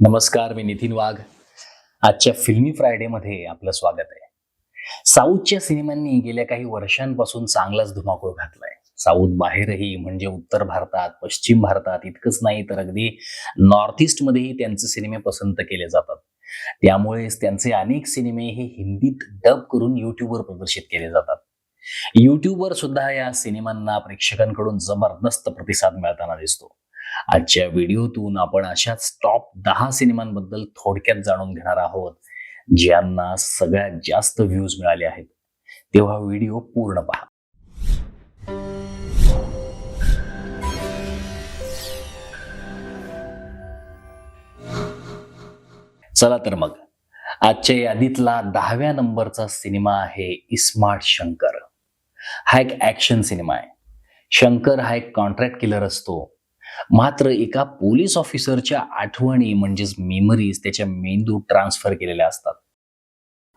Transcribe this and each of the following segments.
नमस्कार मी नितीन वाघ. आजच्या फिल्मी फ्रायडेमध्ये आपलं स्वागत आहे. साऊथच्या सिनेमांनी गेल्या काही वर्षांपासून चांगलाच धुमाकूळ घातलाय. साऊथ बाहेरही म्हणजे उत्तर भारतात पश्चिम भारतात इतकंच नाही तर अगदी नॉर्थ ईस्ट मध्येही त्यांचे सिनेमे पसंत केले जातात. त्यामुळेच त्यांचे अनेक सिनेमे हे हिंदीत डब करून युट्यूबवर प्रदर्शित केले जातात. युट्यूबवर सुद्धा या सिनेमांना प्रेक्षकांकडून जबरदस्त प्रतिसाद मिळताना दिसतो. आजच्या व्हिडिओतून आपण अशाच टॉप दहा सिनेमांबद्दल थोडक्यात जाणून घेणार आहोत ज्यांना सगळ्यात जास्त व्ह्यूज मिळाले आहेत. तेव्हा व्हिडिओ पूर्ण पहा. चला तर मग आजच्या यादीतला दहाव्या नंबरचा सिनेमा आहे इस्मार्ट शंकर. हा एक ऍक्शन सिनेमा आहे. शंकर हा एक कॉन्ट्रॅक्ट किलर असतो. मात्र एका पोलीस ऑफिसरच्या आठवणी म्हणजेच मेमरीज त्याच्या मेंदूत ट्रान्सफर केलेल्या असतात.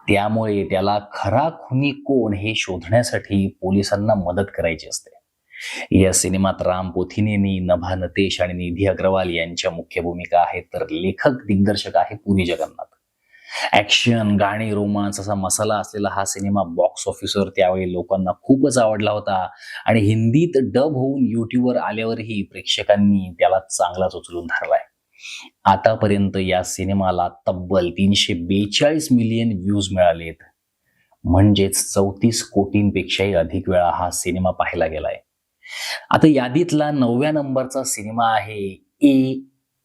त्यामुळे त्याला खरा खुनी कोण हे शोधण्यासाठी पोलिसांना मदत करायची असते. या सिनेमात राम पोथिनेनी नभा नतेश आणि निधी अग्रवाल यांच्या मुख्य भूमिका आहेत तर लेखक दिग्दर्शक आहे पुरी जगन्नाथ. ऍक्शन गाणी रोमांस असा मसाला असलेला हा सिनेमा बॉक्स ऑफिसवर त्यावेळी लोकांना खूपच आवडला होता. आणि हिंदीत डब होऊन युट्यूबवर आल्यावरही प्रेक्षकांनी त्याला चांगलाच उचलून धरलाय. आतापर्यंत या सिनेमाला तब्बल तीनशे बेचाळीस मिलियन व्ह्यूज मिळालेत. म्हणजेच चौतीस कोटींपेक्षाही अधिक वेळा हा सिनेमा पाहिला गेलाय. आता यादीतला नवव्या नंबरचा सिनेमा आहे ए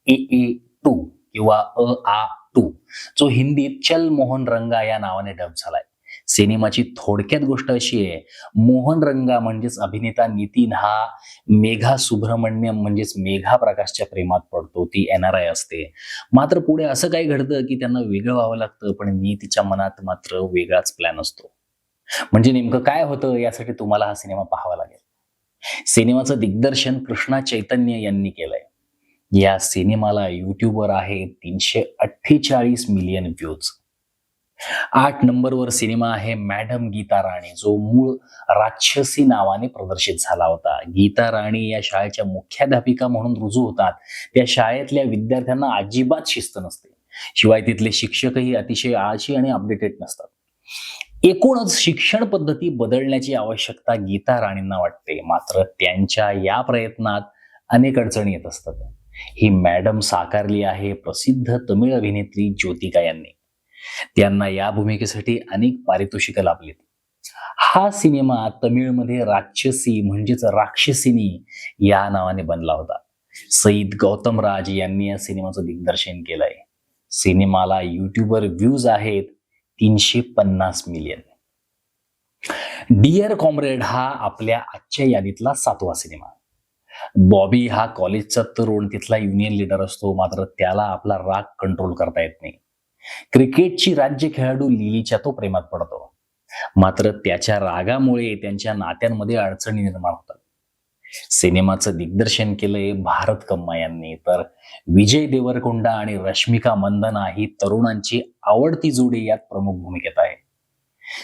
ए ए टू किंवा अ आ टू जो हिंदीत चल मोहन रंगा या नावाने डब झालाय. सिनेमाची थोडक्यात गोष्ट अशी आहे मोहन रंगा म्हणजेच अभिनेता नितीन हा मेघा सुब्रमण्यम म्हणजेच मेघा प्रकाशच्या प्रेमात पडतो ती एन आर आय असते. मात्र पुढे असं काही घडतं की त्यांना वेगळं व्हावं लागतं पण नीतीच्या मनात मात्र वेगळाच प्लॅन असतो. म्हणजे नेमकं काय होतं यासाठी तुम्हाला हा सिनेमा पाहावा लागेल. सिनेमाचं दिग्दर्शन कृष्णा चैतन्य यांनी केलंय. या सिनेमाला युट्यूबवर आहे तीनशे अठ्ठेचाळीस मिलियन व्ह्यूज. आठ नंबरवर सिनेमा आहे मॅडम गीता राणी जो मूळ राक्षसी नावाने प्रदर्शित झाला होता. गीता राणी या शाळेच्या मुख्याध्यापिका म्हणून रुजू होतात. त्या शाळेतल्या विद्यार्थ्यांना अजिबात शिस्त नसते. शिवाय तिथले शिक्षकही अतिशय आळशी आणि अपडेटेड नसतात. एकूणच शिक्षण पद्धती बदलण्याची आवश्यकता गीता राणींना वाटते. मात्र त्यांच्या या प्रयत्नात अनेक अडचणी येत असतात. ही मॅडम साकारली आहे प्रसिद्ध तमिळ अभिनेत्री ज्योतिका यांनी. त्यांना या भूमिकेसाठी अनेक पारितोषिकं लाभलीत हा सिनेमा तमिळमध्ये राक्षसी म्हणजेच राक्षसिनी या नावाने बनला होता. सईद गौतम राज यांनी या सिनेमाचं दिग्दर्शन केलंय. सिनेमाला युट्यूबवर व्ह्यूज आहेत तीनशे पन्नास मिलियन डिअर कॉम्रेड हा आपल्या आजच्या यादीतला सातवा सिनेमा. बॉबी हा कॉलेजचा तरुण तिथला युनियन लीडर असतो मात्र त्याला आपला राग कंट्रोल करता येत नाही. क्रिकेटची राज्य खेळाडू लिलीच्या तो प्रेमात पडतो. मात्र त्याच्या रागामुळे त्यांच्या नात्यांमध्ये अडचणी निर्माण होतात. सिनेमाचं दिग्दर्शन केलंय भारत कम्मा यांनी तर विजय देवरकोंडा आणि रश्मिका मंदना ही तरुणांची आवडती जोडी यात प्रमुख भूमिकेत आहे.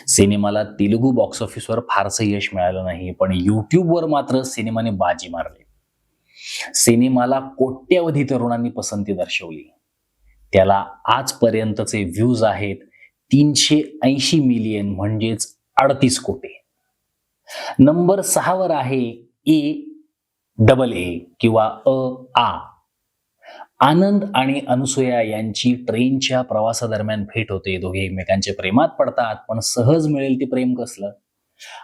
सिनेमाला तेलुगू बॉक्स ऑफिसवर फारसं यश मिळालं नाही पण युट्यूबवर मात्र सिनेमाने बाजी मारली. सिनेमाला कोट्यवधी तरुणांनी पसंती दर्शवली. त्याला आजपर्यंतचे व्ह्यूज आहेत तीनशे ऐंशी मिलियन म्हणजेच अडतीस कोटी. नंबर सहावर आहे ए डबल ए किंवा अ आ. आनंद आणि अनुसूया यांची ट्रेनच्या प्रवासादरम्यान भेट होते. दोघे एकमेकांचे प्रेमात पडतात पण सहज मिळेल ते प्रेम कसलं?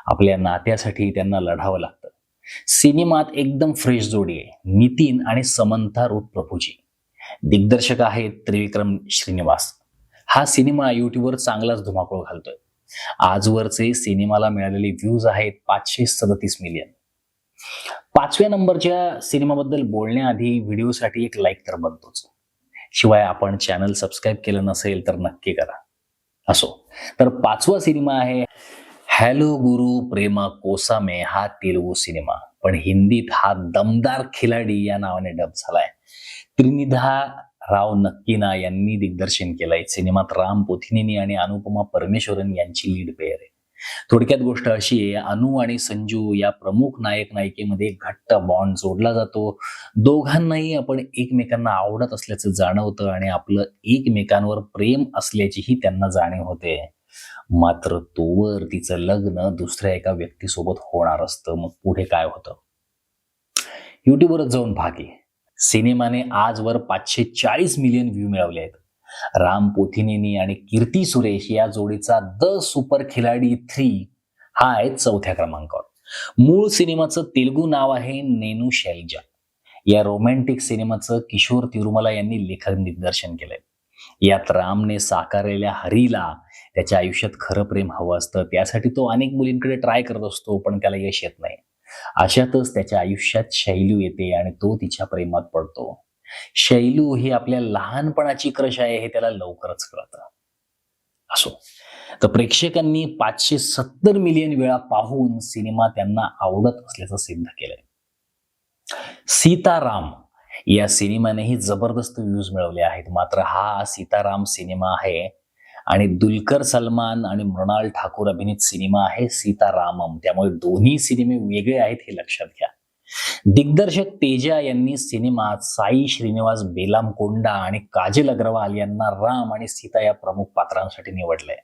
आपल्या नात्यासाठी त्यांना लढावं लागतं. सिनेमात एकदम फ्रेश जोडी आहे. नितीन आणि समंथा रुत प्रभूजी. दिग्दर्शक आहेत त्रिविक्रम श्रीनिवास. हा सिनेमा युट्यूबवर चांगलाच धुमाकूळ घालतोय. आजवरचे सिनेमाला मिळालेले व्ह्यूज आहेत पाचशे सदतीस मिलियन. पाचव्या नंबरच्या सिनेमाबद्दल बोलण्याआधी व्हिडिओसाठी एक लाईक तर बनतोच. शिवाय आपण चॅनल सबस्क्राईब केलं नसेल तर नक्की करा. असो. तर पाचवा सिनेमा आहे हॅलो गुरु प्रेमा कोसामे हा तेलुगू सिनेमा. पण हिंदीत हा दमदार खिलाडी या नावाने डब झालाय. त्रिनिधा राव नक्कीना यांनी दिग्दर्शन केलंय. सिनेमात राम पोथिनेनी आणि अनुपमा परमेश्वरन यांची लीड पेअर आहे. थोडक्यात गोष्ट अशी आहे अनु आणि संजू या प्रमुख नायक नायिकेमध्ये घट्ट बॉन्ड जोडला जातो. दोघांनाही आपण एकमेकांना आवडत असल्याचं जाणवतं आणि आपलं एकमेकांवर प्रेम असल्याचीही त्यांना जाणीव होते. मात्र तोवर तिचं लग्न दुसऱ्या एका व्यक्तीसोबत होणार असतं. मग पुढे काय होतं? युट्यूबवरच जाऊन भागे सिनेमाने आजवर पाचशे चाळीस मिलियन व्ह्यू मिळवले आहेत. राम पोथिनेनी आणि कीर्ती सुरेश या जोडीचा द सुपर खिलाडी थ्री हा आहे चौथ्या क्रमांकावर मूळ सिनेमाचं तेलुगू नाव आहे नेनू शैलजा. या रोमॅन्टिक सिनेमाचं किशोर तिरुमला यांनी लेखन दिग्दर्शन केलंय. यात रामने साकारलेल्या हरीला त्याच्या आयुष्यात खरं प्रेम हवं असतं. त्यासाठी तो अनेक मुलींकडे ट्राय करत असतो पण त्याला यश येत नाही. अशातच त्याच्या आयुष्यात शैलू येते आणि तो तिच्या प्रेमात पडतो. शैलू ही आपल्या लहानपणाची क्रश आहे हे त्याला लवकरच कळतं. असो. तर प्रेक्षकांनी पाचशे सत्तर मिलियन वेळा पाहून सिनेमा त्यांना आवडत असल्याचं सिद्ध केलंय. सीताराम या सिनेमानेही जबरदस्त व्ह्यूज मिळवले आहेत. मात्र हा सीताराम सिनेमा आहे आणि दुलकर सलमान आणि मृणाल ठाकूर अभिनीत सिनेमा आहे सीतारामम. त्यामुळे दोन्ही सिनेमे वेगळे आहेत हे लक्षात घ्या. दिग्दर्शक तेजा यांनी सिनेमात साई श्रीनिवास बेलाम कोंडा आणि काजल अग्रवाल यांना राम आणि सीता या प्रमुख पात्रांसाठी निवडले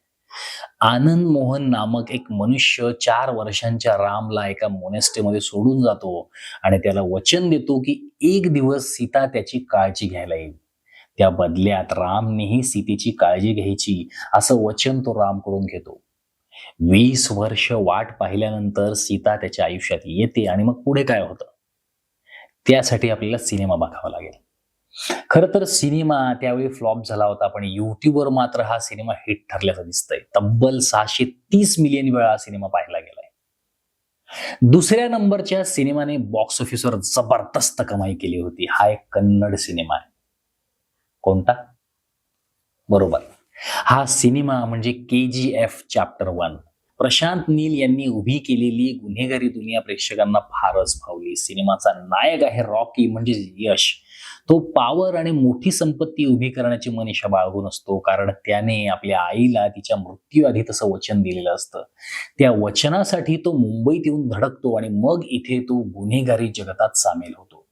आनंद मोहन नामक एक मनुष्य चार वर्षांच्या रामला एका मोनेस्टेमध्ये सोडून जातो आणि त्याला वचन देतो की एक दिवस सीता त्याची काळजी घ्यायला येईल. त्या बदल्यात रामनेही सीतेची काळजी घ्यायची असं वचन तो रामकडून घेतो. वीस वर्ष वाट पाहिल्यानंतर सीता त्याच्या आयुष्यात येते आणि मग पुढे काय होतं? त्यासाठी आपल्याला सिनेमा बघावा लागेल. खरं तर सिनेमा त्यावेळी फ्लॉप झाला होता पण युट्यूबवर मात्र हा सिनेमा हिट ठरल्याचं दिसतंय. तब्बल सहाशे तीस मिलियन वेळा हा सिनेमा पाहिला गेलाय. दुसऱ्या नंबरच्या सिनेमाने बॉक्स ऑफिसवर जबरदस्त कमाई केली होती. हा एक कन्नड सिनेमा आहे. कोणता? बरोबर. हा सिनेमा म्हणजे K G F chapter one Prashanth Neel यांनी उभी केलेली गुन्हेगारी दुनिया प्रेक्षकांना फारच भावली. सिनेमाचा नायक आहे रॉकी म्हणजे यश. तो पावर आणि मोठी संपत्ती उभी करण्याची मनीषा बाळगून असतो कारण त्याने आपल्या आईला तिच्या मृत्यूआधी तसं वचन दिलेलं असतं. त्या वचनासाठी तो मुंबईत येऊन धडकतो आणि मग इथे तो गुन्हेगारी जगतात सामील होतो.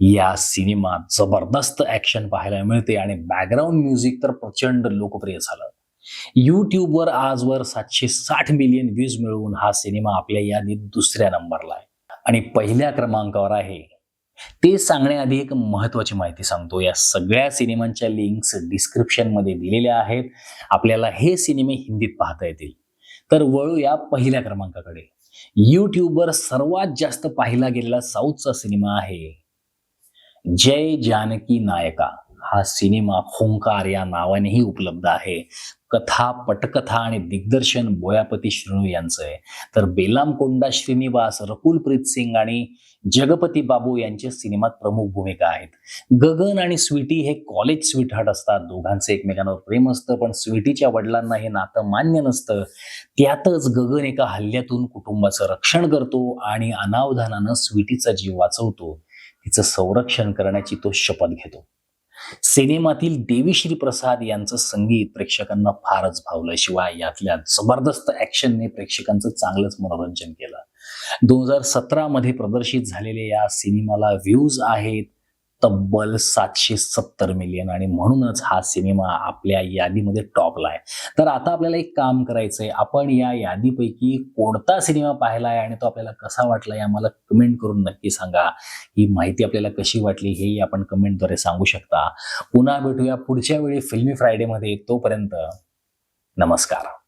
या सिनेमात जबरदस्त ऍक्शन पाहायला मिळते आणि बॅकग्राऊंड म्युझिक तर प्रचंड लोकप्रिय झालं. युट्यूबवर आजवर सातशे साठ मिलियन व्ह्यूज मिळवून हा सिनेमा आपल्या यादीत दुसऱ्या नंबरला आहे. आणि पहिल्या क्रमांकावर आहे. ते सांगण्याआधी एक महत्वाची माहिती सांगतो. या सगळ्या सिनेमांच्या लिंक्स डिस्क्रिप्शनमध्ये दिलेल्या आहेत. आपल्याला हे सिनेमे हिंदीत पाहता येतील. तर वळू या पहिल्या क्रमांकाकडे. युट्यूबवर सर्वात जास्त पाहिला गेलेला साऊथचा सिनेमा आहे. जय जानकी नायका हा सिनेमा खोंकार या नावानेही उपलब्ध आहे. कथा पटकथा आणि दिग्दर्शन बोयापती श्रीणू यांचं आहे. तर बेलाम कोंडा श्रीनिवास रकुल प्रीत सिंग आणि जगपती बाबू यांच्या सिनेमात प्रमुख भूमिका आहेत. गगन आणि स्वीटी हे कॉलेज स्वीटहार्ट असतात. दोघांचं एकमेकांवर प्रेम असतं पण स्वीटीच्या वडिलांना हे नातं मान्य नसतं. त्यातच गगन एका हल्ल्यातून कुटुंबाचं रक्षण करतो आणि अनावधानानं स्वीटीचा जीव वाचवतो. तिचं संरक्षण करण्याची तो शपथ घेतो. सिनेमातील देवीश्री प्रसाद यांचं संगीत प्रेक्षकांना फारच भावलं शिवाय यातल्या जबरदस्त ऍक्शनने प्रेक्षकांचं चांगलंच मनोरंजन केलं. दोन हजार सतरा मध्ये प्रदर्शित झालेल्या या सिनेमाला व्ह्यूज आहेत तब्बल सातशे सत्तर मिलियन आणि म्हणूनच हा सिनेमा आपल्या यादीमध्ये टॉपला आहे. तर आता आपल्याला एक काम करायचंय. आपण या यादीपैकी कोणता सिनेमा पाहिला आहे आणि तो आपल्याला कसा वाटला आहे आम्हाला कमेंट करून नक्की सांगा. ही माहिती आपल्याला कशी वाटली हेही आपण कमेंटद्वारे सांगू शकता. पुन्हा भेटूया पुढच्या वेळी फिल्मी फ्रायडेमध्ये तोपर्यंत नमस्कार.